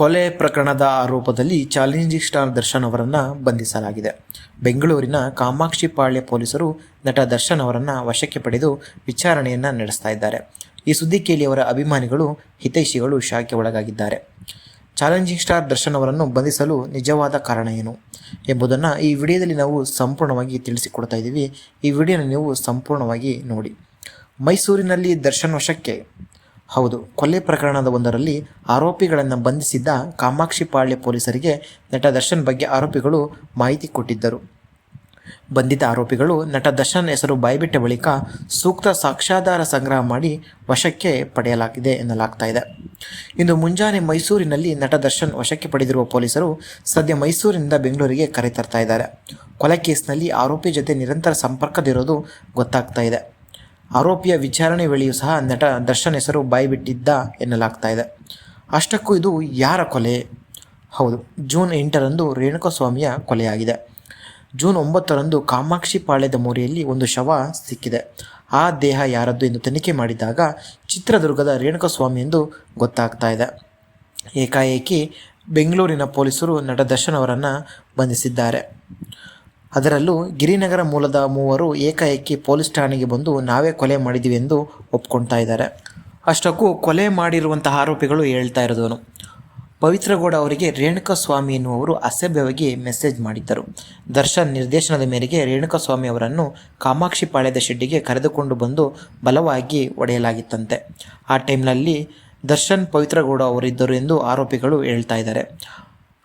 ಕೊಲೆ ಪ್ರಕರಣದ ಆರೋಪದಲ್ಲಿ ಚಾಲೆಂಜಿಂಗ್ ಸ್ಟಾರ್ ದರ್ಶನ್ ಅವರನ್ನು ಬಂಧಿಸಲಾಗಿದೆ. ಬೆಂಗಳೂರಿನ ಕಾಮಾಕ್ಷಿ ಪಾಳ್ಯ ಪೊಲೀಸರು ನಟ ದರ್ಶನ್ ಅವರನ್ನು ವಶಕ್ಕೆ ಪಡೆದು ವಿಚಾರಣೆಯನ್ನು ನಡೆಸ್ತಾ ಇದ್ದಾರೆ. ಈ ಸುದ್ದಿ ಕೇಳಿ ಅವರ ಅಭಿಮಾನಿಗಳು, ಹಿತೈಷಿಗಳು ಶಾಖೆ ಒಳಗಾಗಿದ್ದಾರೆ. ಚಾಲೆಂಜಿಂಗ್ ಸ್ಟಾರ್ ದರ್ಶನ್ ಅವರನ್ನು ಬಂಧಿಸಲು ನಿಜವಾದ ಕಾರಣ ಏನು ಎಂಬುದನ್ನು ಈ ವಿಡಿಯೋದಲ್ಲಿ ನಾವು ಸಂಪೂರ್ಣವಾಗಿ ತಿಳಿಸಿಕೊಡ್ತಾ ಇದ್ದೀವಿ. ಈ ವಿಡಿಯೋನ ನೀವು ಸಂಪೂರ್ಣವಾಗಿ ನೋಡಿ. ಮೈಸೂರಿನಲ್ಲಿ ದರ್ಶನ್ ವಶಕ್ಕೆ ಹೌದು, ಕೊಲೆ ಪ್ರಕರಣದ ಒಂದರಲ್ಲಿ ಆರೋಪಿಗಳನ್ನು ಬಂಧಿಸಿದ್ದ ಕಾಮಾಕ್ಷಿ ಪಾಳ್ಯ ಪೊಲೀಸರಿಗೆ ನಟ ದರ್ಶನ್ ಬಗ್ಗೆ ಆರೋಪಿಗಳು ಮಾಹಿತಿ ಕೊಟ್ಟಿದ್ದರು. ಬಂಧಿತ ಆರೋಪಿಗಳು ನಟ ದರ್ಶನ್ ಹೆಸರು ಬಾಯ್ಬಿಟ್ಟ ಬಳಿಕ ಸೂಕ್ತ ಸಾಕ್ಷ್ಯಾಧಾರ ಸಂಗ್ರಹ ಮಾಡಿ ವಶಕ್ಕೆ ಪಡೆಯಲಾಗಿದೆ ಎನ್ನಲಾಗ್ತಾ ಇದೆ. ಇಂದು ಮುಂಜಾನೆ ಮೈಸೂರಿನಲ್ಲಿ ನಟ ದರ್ಶನ್ ವಶಕ್ಕೆ ಪಡೆದಿರುವ ಪೊಲೀಸರು ಸದ್ಯ ಮೈಸೂರಿನಿಂದ ಬೆಂಗಳೂರಿಗೆ ಕರೆತರ್ತಾ ಇದ್ದಾರೆ. ಕೊಲೆ ಕೇಸ್ನಲ್ಲಿ ಆರೋಪಿ ಜೊತೆ ನಿರಂತರ ಸಂಪರ್ಕದಿರೋದು ಗೊತ್ತಾಗ್ತಾ ಇದೆ. ಆರೋಪಿಯ ವಿಚಾರಣೆ ವೇಳೆಯೂ ಸಹ ನಟ ದರ್ಶನ್ ಹೆಸರು ಬಾಯ್ಬಿಟ್ಟಿದ್ದ ಎನ್ನಲಾಗ್ತಾ ಇದೆ. ಅಷ್ಟಕ್ಕೂ ಇದು ಯಾರ ಕೊಲೆ? ಹೌದು, ಜೂನ್ ಎಂಟರಂದು ರೇಣುಕಸ್ವಾಮಿಯ ಕೊಲೆಯಾಗಿದೆ. ಜೂನ್ ಒಂಬತ್ತರಂದು ಕಾಮಾಕ್ಷಿ ಪಾಳ್ಯದ ಮೋರಿಯಲ್ಲಿ ಒಂದು ಶವ ಸಿಕ್ಕಿದೆ. ಆ ದೇಹ ಯಾರದ್ದು ಎಂದು ತನಿಖೆ ಮಾಡಿದಾಗ ಚಿತ್ರದುರ್ಗದ ರೇಣುಕಸ್ವಾಮಿ ಎಂದು ಗೊತ್ತಾಗ್ತಾ ಇದೆ. ಏಕಾಏಕಿ ಬೆಂಗಳೂರಿನ ಪೊಲೀಸರು ನಟ ದರ್ಶನ್ ಅವರನ್ನು ಬಂಧಿಸಿದ್ದಾರೆ. ಅದರಲ್ಲೂ ಗಿರಿನಗರ ಮೂಲದ ಮೂವರು ಏಕಾಏಕಿ ಪೊಲೀಸ್ ಠಾಣೆಗೆ ಬಂದು ನಾವೇ ಕೊಲೆ ಮಾಡಿದ್ದೀವಿ ಎಂದು ಒಪ್ಕೊಳ್ತಾ ಇದ್ದಾರೆ. ಅಷ್ಟಕ್ಕೂ ಕೊಲೆ ಮಾಡಿರುವಂತಹ ಆರೋಪಿಗಳು ಹೇಳ್ತಾ ಇರೋದನು ಪವಿತ್ರಗೌಡ ಅವರಿಗೆ ರೇಣುಕಸ್ವಾಮಿ ಎನ್ನುವರು ಅಸಭ್ಯವಾಗಿ ಮೆಸೇಜ್ ಮಾಡಿದ್ದರು. ದರ್ಶನ್ ನಿರ್ದೇಶನದ ಮೇರೆಗೆ ರೇಣುಕಸ್ವಾಮಿ ಅವರನ್ನು ಕಾಮಾಕ್ಷಿ ಪಾಳ್ಯದ ಶೆಡ್ಡಿಗೆ ಕರೆದುಕೊಂಡು ಬಂದು ಬಲವಾಗಿ ಒಡೆಯಲಾಗಿತ್ತಂತೆ ಆ ಟೈಮ್ನಲ್ಲಿ ದರ್ಶನ್ ಪವಿತ್ರಗೌಡ ಅವರಿದ್ದರು ಎಂದು ಆರೋಪಿಗಳು ಹೇಳ್ತಾ ಇದ್ದಾರೆ.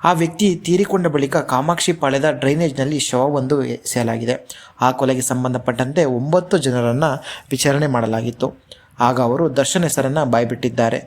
ಆ ವ್ಯಕ್ತಿ ತೀರಿಕೊಂಡ ಬಳಿಕ ಕಾಮಾಕ್ಷಿ ಪಾಳ್ಯದ ಡ್ರೈನೇಜ್ನಲ್ಲಿ ಶವವೊಂದು ಎಸೆಯಲಾಗಿದೆ. ಆ ಕೊಲೆಗೆ ಸಂಬಂಧಪಟ್ಟಂತೆ ಒಂಬತ್ತು ಜನರನ್ನು ವಿಚಾರಣೆ ಮಾಡಲಾಗಿತ್ತು. ಆಗ ಅವರು ದರ್ಶನ್ ಹೆಸರನ್ನು ಬಾಯ್ಬಿಟ್ಟಿದ್ದಾರೆ.